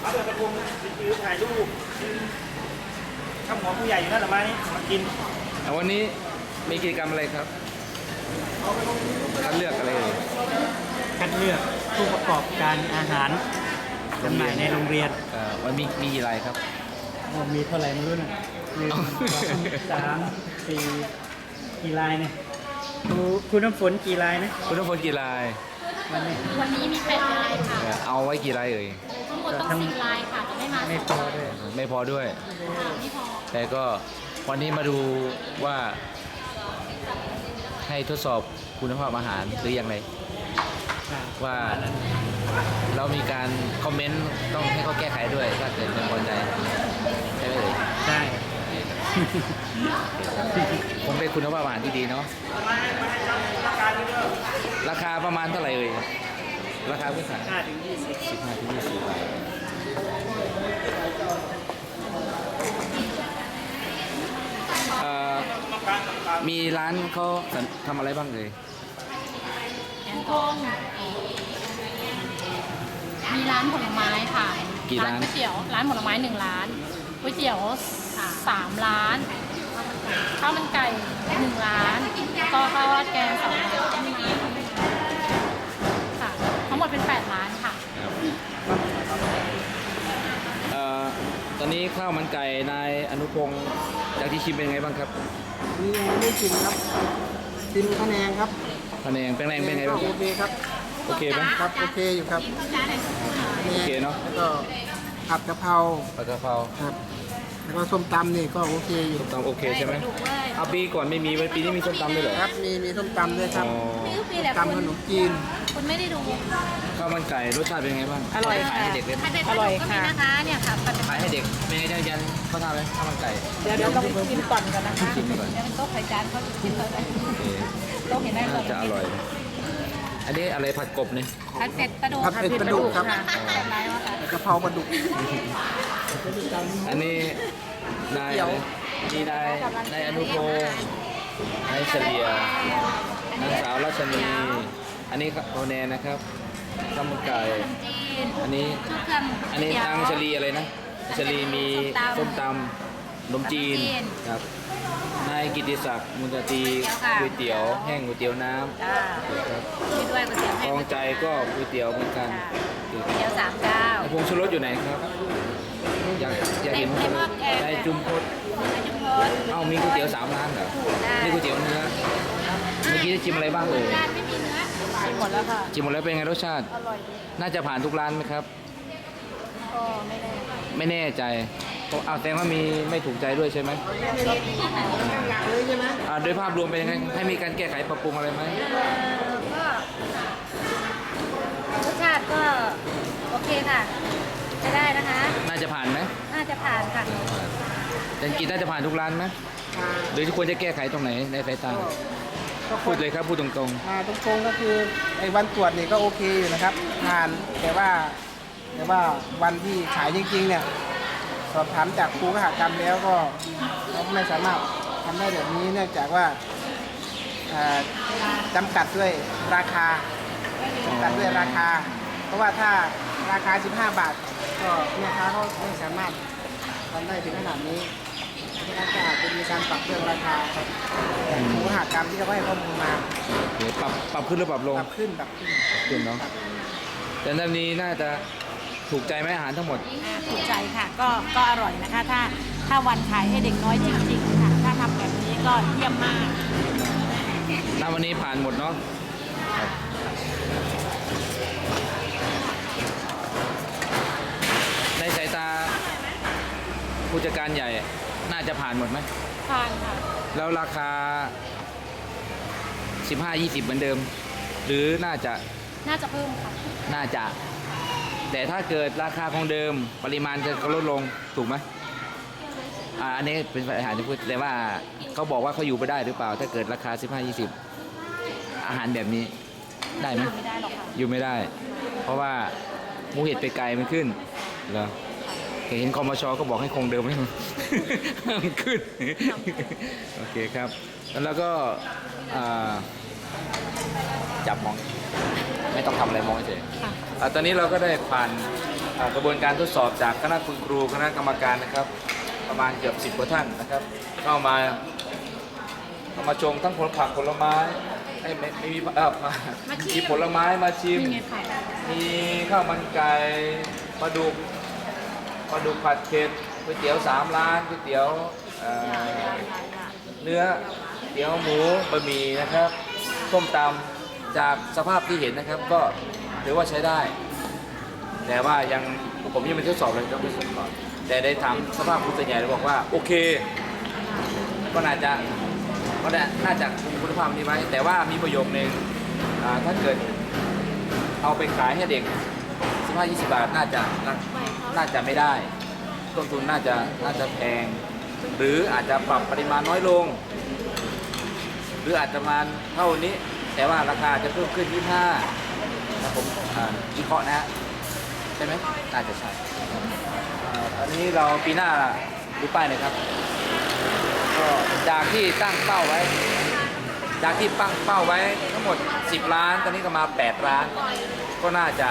เอาเปิดประทุมคือถ่ายรูปข้าวหมอผู้ใหญ่อยู่นั่นหรือไม่มากินอะวันนี้มีกิจกรรมอะไรครับคัดเลือกอะไรเอ่ยคัดเลือกผู้ประกอบการอาหารจำหน่ายในโรงเรียน เอ่อวันมีมีกี่รายครับ โอ้มีเท่าไหร่ไม่รู้นะหนึ่งสองสามสี่กี่ลายเนี่ยครูคุณน้ำฝนกี่ลายนะคุณทุกคนกี่ราย วันนี้วันนี้มีแปดลายค่ะ เอ่อเอาไว้กี่รายเอ่ย ทั้งหมดต้องสิบลายค่ะแต่ไม่มาไม่พอด้วยไม่พอด้วย ค่ะไม่พอแต่ก็วันนี้มาดูว่าให้ทดสอบคุณภาพอาหารหรืออย่างไรค่ะว่าเรามีการคอมเมนต์ต้องให้เขาแก้ไขด้วยถ้าเกิดไม่พอใจใช่ไหมเอ่ย ได้ คงได้คุณภาพอาหารที่ดีเนาะราคาประมาณเท่าไหร่เอ่ยราคาพื้นฐานห้าถึงยี่สิบสิบห้าถึงยี่สิบบาทเอ่อมีร้านเขาทำอะไรบ้างเลยแกงส้มมีร้านผลไม้ค่ะ กี่ร้านก๋วยเตี๋ยว ร้านผลไม้หนึ่งร้านก๋วยเตี๋ยว สามร้านข้าวมันไก่หนึ่งร้าน แล้วก็ข้าวราดแกงสองร้านค่ะทั้งหมดเป็นแปดร้านค่ะ เอ่อตอนนี้ข้าวมันไก่นายอนุพงศ์จากที่ชิมเป็นไงบ้างครับนี่ยังไม่ได้ชิมครับชิมคะแนนครับคะแนนเป็นแรงเป็นไงบ้างโอเคครับ โอเคไหมครับโอเคอยู่ครับคะแนโอเคเนอะแล้วก็ผัดกะเพราปลากระเพราครับ แล้วก็ส้มตำนี่ก็โอเคอยู่ส้มตำโอเคใช่ไหมเอาปีก่อนไม่มีไว้ปีนี้มีส้มตำด้วยเหรอครับมีมีส้มตำด้วยครับอ๋อนี่คือปีแหละตำขคุณนมจีน คุณไม่ได้ดูข้าวมันไก่รสชาติเป็นไงบ้างอร่อยขายให้เด็กเล่นถ้าเด็กอร่อยก็มีนะคะเนี่ยค่ะปัจจุบัขานยให้เด็กเป็นไงได้ยันเขาทำไหมข้าวมันไก่เดี๋ยวเดี๋ยวเราไปกินก่อนกันนะคะชิมก่อนเดี๋ยวเป็นโต๊ะไข่จานเขากินเลยโอเคโต๊ะเห็นได้เลน่ายจะอร่อยนะอันนี้อะไรผัดกบเนี่ย ผัดเผ็ดปลาดุกผัดเผ็ดปลาดุกครับ ค่ะแบบไรวะคะกะเพราปลาดุก อันนี้นายเดี๋ยวมีนายนายอนุพงศ์นายเฉลียนางสาวรัชนี อันนี้ครับโอแนนนะครับข้าวมันไก่ จีนอันนี้ ชุดเครื่องอันนี้เตี๋ยวทางเฉลีอะไรนะเฉลีมีส้ส้มมตตำขนมจีนขนมจีนครับ นายกิติศักดิ์มุนตรีก๋ก๋ววยยเตี๋เตี๋ยยววค่ะแห้งก๋วยเตี๋ยวน้จ้าำครับคิดด้วยก๋วยเตี๋ยวคแห้ลงองใจก็ก๋วยเตี๋ยวเหมือนกัน ก๋วยเตี๋ยวสามเจ้าพงชูรสอยู่ไหนครับ อยากอยากเห็นในหม้อแกง ในจุมพดในจุมพลเอ้ามีก๋วยเตี๋ยวสามร้านเหรอได้นี่ก๋วยเตี๋ยวเนื้อเมื่อกี้ได้ชิมอะไรบ้างเลยร้านไม่มีเนื้อชิมหมดแล้วค่ะชิมหมดแล้วเป็นไงรสชาติ อร่อยดีน่าจะผ่านทุกร้านไหมครับ ก็ไม่แน่ไม่แน่ใจเพราะเอาวแสดงว่ามีไม่ถูกใจด้วยใช่ไหมเลยใช่ไหมอ่าโดยภาพรวมเป็นยังไงให้มีการแก้ไขปรับปรุงอะไรไหมก็รสชาติก็โอเคค่ะ ใช้ได้นะคะ น่าจะผ่านไหมน่าจะผ่านค่ะแต่จริงๆน่าจะผ่านทุกร้านไหมอ่าหรือควรจะแก้ไขตรงไหนในสายตาก็พูดเลยครับพูดตรงอ่าตรงๆก็คือไอ้วันตรวจนี่ก็โอเคอยู่นะครับทานแต่ว่าแต่ว่าวันที่ขายจริงๆเนี่ยสอบถามจากครูขหกรรมแล้วก็เขาไม่สามารถทำได้แบบนี้เนื่องจากว่าอ่าจำกัดด้วยราคาจำกัดด้วยราคา เพราะว่าถ้าราคา 15 บาท ก็แม่ค้าเขาไม่สามารถทำได้ถึงขนาดนี้เพราะฉะนั้นก็อาจจะมีการปรับเรื่องราคาครับจากครูขหกรรมที่เขาให้ข้อมูลมาๆเดี๋ยวปรับปรับขึ้นหรือปรับลง ปรับขึ้นปรับขึ้นขึ้นเนาะแต่ตอนนี้น่าจะถูกใจไหมอาหารทั้งหมด ถูกใจค่ะก็ก็อร่อยนะคะ ถ้าถ้าวันขายให้เด็กน้อยจริง ๆ ค่ะ ถ้าทำแบบนี้ก็เยี่ยมมาก ณวันนี้ผ่านหมดเนาะครับในสาย ตาผู้จัดการใหญ่น่าจะผ่านหมดไหมผ่านค่ะ แล้วราคา 15-20 เหมือนเดิม หรือน่าจะน่าจะเพิ่มค่ะ น่าจะ แต่ถ้าเกิดราคาคงเดิมปริมาณจะลดลงถูกไหมอ่าอันนี้เป็นอาหารที่พูดแต่ว่าเขาบอกว่าเขาอยู่ไม่ได้หรือเปล่า ถ้าเกิดราคา 15-20 อาหารแบบนี้ได้ไหมไม่ได้หรอกค่ะอยู่ไม่ได้ เพราะว่าหมูเห็ดไปไกลมันขึ้นเหรอ เห็นคอมชก็บอกให้คงเดิมให้มันห้ามขึ้น โอเคครับ แล้วก็อ่าจับมอง ไม่ต้องทำอะไรมองเฉยค่ะอ่าตอนนี้เราก็ได้ผ่านอ่ากระบวนการทดสอบจากคณะคุณครูคณะกรรมการนะครับ ประมาณเกือบสิบกว่าท่านนะครับ เข้ามาเข้ามาชมทั้งผลผักผลไม้เอ้ยไม่ไม่มีเอ่อมีผลไม้มาชิมนี่ไงค่ะมีข้าวมันไก่ปลาดุกป ลาดุกผัดเผ็ดก๋วยเตี๋ยวสามร้านก๋วยเตี๋ยวเอ่อเนื้อเตี๋ยวหมูบะหมี่นะครับส้มตำจากสภาพที่เห็นนะครับ ก็ถือว่าใช้ได้ แต่ว่ายังผมยังไม่ทดสอบเลยต้องทดสอบก่อนแต่ได้ถามสภาพผู้ส่วนใหญ่แล้วบอกว่าโอเค ก็น่าจะก็น่าจะคงคุณภาพนี้ไว้แต่ว่ามีประโยคนึงอ่าถ้าเกิดเอาไปขายให้เด็ก15-20 บาทน่าจะ น่าจะไม่ได้ ต้นทุนน่าจะน่าจะแพง หรืออาจจะปรับปริมาณน้อยลง หรืออาจจะมาเท่านี้ แต่ว่าราคาจะเพิ่มขึ้น25นะผมอ่าวิเคราะห์นะฮะใช่ไหมน่าจะใช่อันนี้เราปีหน้าดูป้ายหน่อยครับก็จากที่ตั้งเป้าไว้ จากที่ตั้งเป้าไว้ทั้งหมด 10 ล้าน ตอนนี้ก็มา 8 ล้าน ก็น่าจะ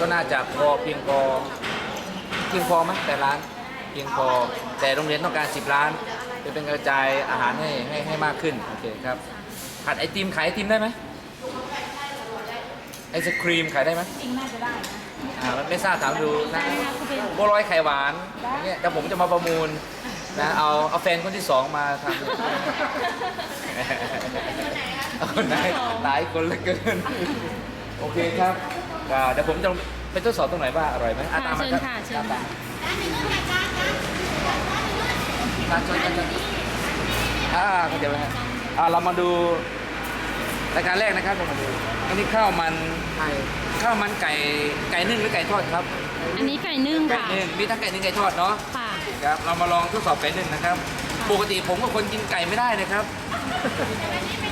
ก็น่าจะพอเพียงพอเพียงพอไหมแปดล้านเพียงพอแต่โรงเรียนต้องการ 10 ล้านจะเป็นกระจายอาหารให้ให้ให้มากขึ้นโอเคครับขัดไอติมขายไอติมได้ไหมไอศครีมขายได้ไหมจริงน่าจะได้นะอ่าไม่ทราบถามดูนะบัวลอยไข่หวานอย่างเงี้ยแต่ผมจะมาประมูลนะเอาเอาแฟนคนที่สองมาทำเอาคนไหนหลายคนเหลือเกิน โอเคครับอ่าเดี๋ยวผมจะไปทดสอบตรงไหนว่าอร่อยไหมอะค่ะตามมาเชิญครับค่ะเชิญตามค่ะมาครับเชิญครับอ่าก็เดี๋ยวนะฮะอ่าเรามาดูรายการแรกนะครับเรามาดูอันนี้ข้าวมันไข่ข้าวมันไก่ไก่นึ่งหรือไก่ทอดครับอันนี้ไก่นึ่งไก่ค่ะนึ่งมีทั้งไก่นึ่งไก่ทอดเนาะ ค่ะ ครับเรามาลองทดสอบไก่นึ่งนะครับ ปกติผมก็คนกินไก่ไม่ได้นะครับ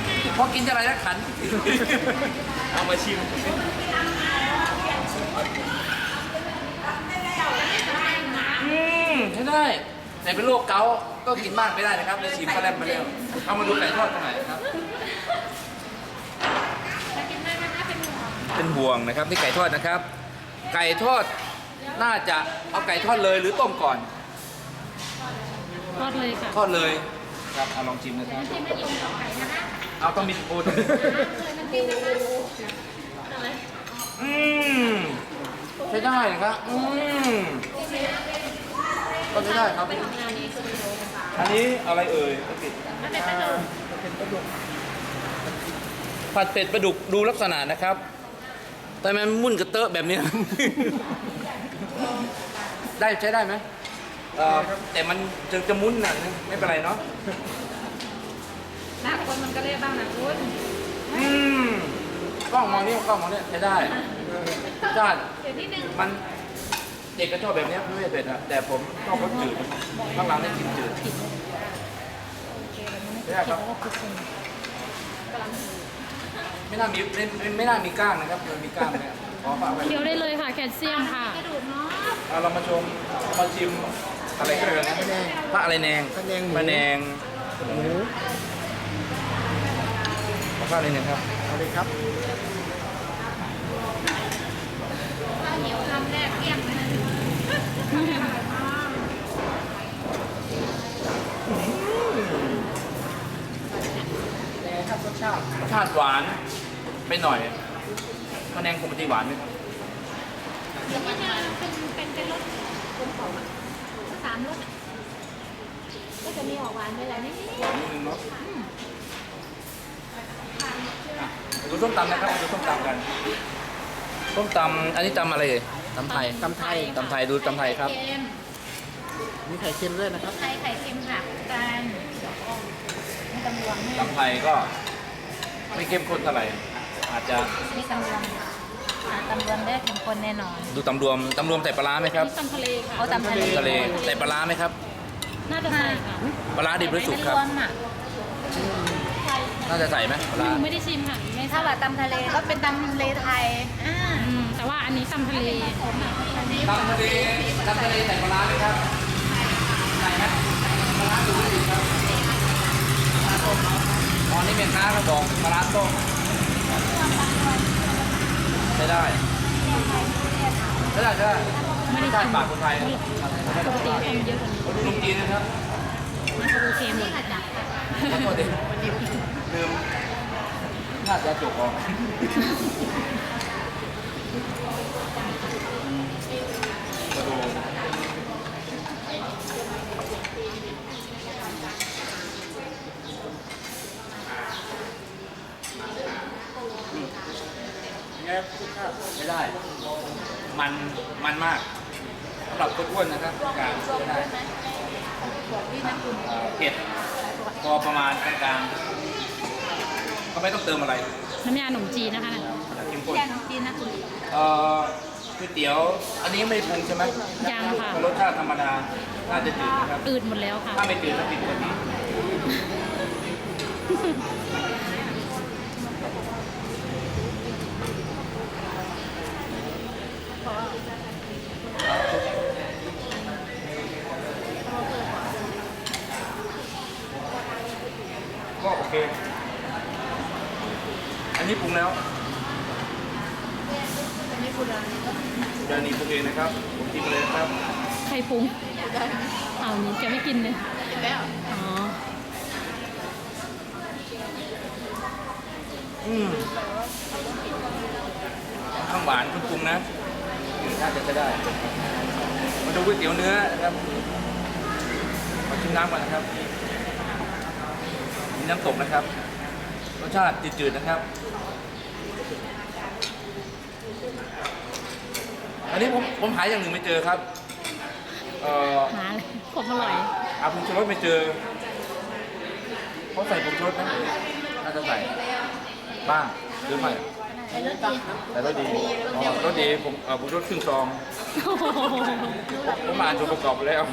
เพราะกินจะอะไรแล้วขัน เอามาชิมอืมใช่ได้แต่เป็นโรคเกาต์ก็กินมากไม่ได้นะครับเลยชิมก็แลบมาแล้วเอามาดูไก่ทอดตรงไหนนะครับเป็นห่วงนะครับที่ไก่ทอดนะครับ ไก่ทอดน่าจะเอาไก่ทอดเลยหรือต้มก่อน ทอดเลยค่ะ ทอดเลย ครับเอาลองชิมนะครับเอาต้องมีโอ้ต้องอืมใช้ได้นะครับอืมก็ใช้ได้ครับ อันนี้อะไรเอ่ยผัดเผ็ดผัดเผ็ดปลาดุกดูลักษณะนะครับ แต่มันมุ่นกระเตอะแบบนี้ ได้ใช้ได้ไหม เอ่อแต่มันจะจะมุ้นหน่อยนะไม่เป็นไรเนาะหน้าคนมันก็เรียกบ้างนะคุณอืมกล้องมองนี่กล้องมองนี่ใช้ได้ชาติเดี๋ยวนิดนึงมันเด็กก็ชอบแบบเนี้ยไม่เผ็ดอะแต่ผมชอบรสจืดข้างหลังนี่กินจืดใช่ครับไม่น่ามีไม่ไม่ไม่น่ามีก้างนะครับมันมีก้างเนี่ยขอฝากไว้เคี้ยวได้เลยค่ะแคลเซียมค่ะเอาเรามาชมมาชิม อะไรก็เลยนะพระอะไรแนงพระแนงหมู พระแนงหมูขอข้าวนิดนึงครับเอาเลยครับแต่ครับรสชาติรสชาติหวานไปหน่อยพระแนงปกติหวานไหมครับเป็นเป็นรสกลมกล่อม สามรสก็จะมีออกหวานไปแล้วนี่หวานนิดนึงเนาะอะดูส้มตำนะครับดูส้มตำกันส้มตำอันนี้ตำอะไรเอ่ยตำไทย ตำไทย ตำไทยดูตำไทยครับ เค็มมีไข่เค็มด้วยนะครับ ไทยไข่เค็มค่ะกันมีตำรวจให้ตำไทยก็ไม่เข้มข้นเท่าไหร่อาจจะมีตำรวจค่ะ ตำรวจได้เข้มข้นแน่นอนดูตำรวมตำรวมใส่ปลาร้าไหมครับนี่ตำทะเลค่ะเอาตำทะเลทะเลใส่ปลาร้าไหมครับน่าจะใส่ค่ะปลาร้าดิบหรือสุกครับ เป็นวมอะปน่าจะใส่ไหมปลาหร้านูไม่ได้ชิมค่ะไม่ทถ้าราบแบบตำทะเลก็เป็นตำทะเลไทยอ่าอืมแต่ว่าอันนี้ตำทะเลตำทะเลตำทะเลใส่ปลาร้าไหมครับใส่ไหมปลาร้าดูดีครับปลาร้าต้มเนาะตอนนี้เป็นค้าเขาบอกปลาร้าต้มใช้ได้ใช้ได้ใช้ได้ไม่ได้ชาชิติมปากคนไทยปกติต้มเยอะกว่านี้ขนมจีนนะครับมันก็โอเคหมดขอโทษดิลืมน่าจะจุกออ ไม่ได้ มันมันมากสำหรับคนอ้วนนะครับการไม่ได้เอ่อเผ็ดพอประมาณกลางๆก็ไม่ต้องเติมอะไรน้ำยาขนมจีนนะคะเข้มข้นแกงจีนนะคุณ เอ่อก๋วยเตี๋ยว อันนี้ไม่ปรุงใช่ไหมยังค่ะ รสชาติธรรมดาน่าจะจืดนะครับ อืดหมดแล้วค่ะ ถ้าไม่จืดก็ติดกว่านี้ก็โเค อันนี้ปรุงแล้วอันนี้ปูดานีปูดานีปรุงเองนะครับ ผมกินเลยนะครับ ใครปรุงเอานี้แกไม่กินเลยกินแล้ว อ๋อ อืมข้างหวานคุณปรุงนะน่าจะใช้ได้ มาดูก๋วยเตี๋ยวเนื้อนะครับ มาชิมน้ำก่อนนะครับมี น้ำตกนะครับ รสชาติจืดๆนะครับ อันนี้ผมผมหาอย่างหนึ่งไม่เจอครับ เอ่อหาเลยความอร่อย อาผงชูรสไม่เจอเขาใส่ผงชูรสไหมน่าจะใส่บ้างหรือไม่ไอ้รสดีแต่รสดีอ๋อรสดีผมเอ่อผงชูรสครึ่งซองโอ้โหผมอ่านส่วนประกอบแล้ว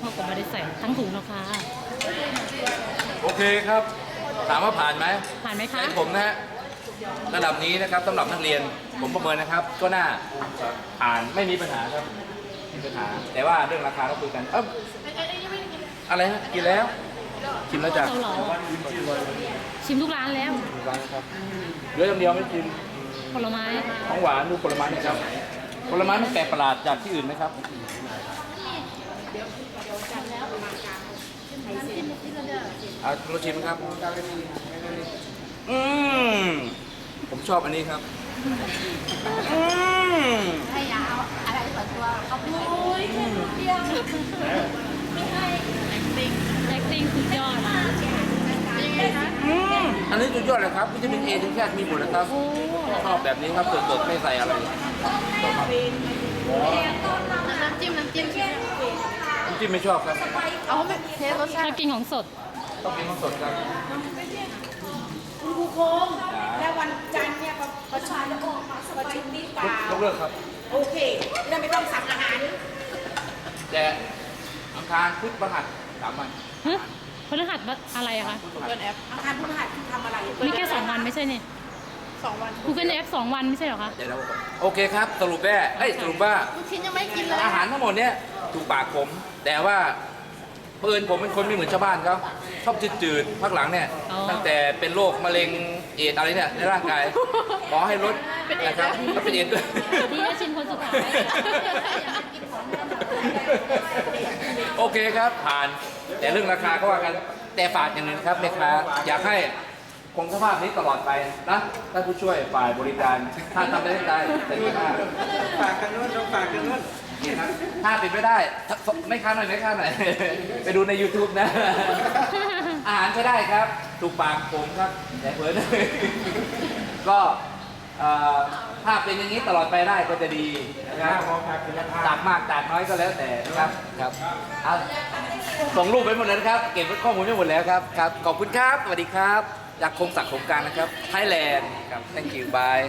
พ่อผมไม่ได้ใส่ทั้งถุงแล้วค่ะ โอเคครับ ถามว่าผ่านไหมผ่านไหมคะในผมนะฮะระดับนี้นะครับสำหรับนักเรียนผมประเมินนะครับ ก็น่าผ่านไม่มีปัญหาครับไม่มีปัญหา แต่ว่าเรื่องราคาต้องคุยกันเอ้าอะไรฮะกินแล้วชิมแล้วจ้ะเกาเหลาชิมทุกร้านแล้วชิมแล้วครับเหลืออย่างเดียวไม่ชิมผลไม้ของหวานดูผลไม้หนะครับผลไม้มันแปลกประหลาดจากที่อื่นไหมครับ เอาเราชิมครับ อืมผมชอบอันนี้ครับ อืมถ้าอยากเอาอะไรส่วนตัวเขาพูดแค่นิดเดียวไม่ให้ acting สุดยอดยังไงคะอืมอันนี้สุดยอดเลยครับวิตามินเอถึงแค่มีหมดเลยครับ ชอบแบบนี้ครับสดๆไม่ใส่อะไร น้ำจิ้มน้ำจิ้มน้ำ จิ้มไม่ชอบครับ เอาไม่เทสรสชชาอบติกินของสด ต้องกินสดครับคุณครูโคมแล้ววันจันทร์เนี่ยประชุมประชุมนี่เปล่ายกเลิกครับ โอเคเราไม่ต้องสั่งอาหารแต่อังคารพุธพฤหัสสามวันฮะพฤหัสอะไรอะคะ พุธพฤหัสอาคารผู้บริหารคุณทำอะไร มีแค่สองวันไม่ใช่เนี่ย สองวัน Google F สองวันไม่ใช่เหรอคะ เดี๋ยวเราโอเคครับ สรุปแม่เอ้ยสรุปว่า ลูกชิ้นยังไม่กินเลย อาหารทั้งหมดเนี่ยถูกปากผม แต่ว่าเพื่อนผมเป็นคนไม่เหมือนชาวบ้านเขาชอบจืดๆพักหลังเนี่ย อ๋อตั้งแต่เป็นโรคมะเร็งเอดส์อะไรเนี่ยในร่างกายหมอให้ลดนะครับแล้วเป็นเอดส์ด้วยดีนะชิมคนสุดท้าย โอเคครับผ่านแต่เรื่องราคาก็ว่ากันแต่ฝากอย่างหนึ่งนะครับแม่ค้าอยากให้ คงสภาพนี้ตลอดไปนะท่านผู้ช่วยฝ่ายบริการถ้าทำได้ได้แต่ที่ห้าฝากกันนู้นต้องฝากกันนู้นนี่ครับถ้าเป็นไม่ได้ถ้าไม่ค้าหน่อยไม่ค้าหน่อย ไปดูใน YouTube นะ อาหารใช้ได้ครับ ถูกปากผมครับแต่เผลอก็เอ่อถ้าเป็นอย่างนี้ตลอดไปได้ก็จะดีนะครับตักมากตักน้อยก็แล้วแต่นะครับครับเอาส่งรูปไปหมดแล้วนะครับ เก็บข้อมูลไว้หมดแล้วครับครับ ขอบคุณครับ สวัสดีครับ จากคงศักดิ์คงการนะครับไทยแลนด์ครับ thank you bye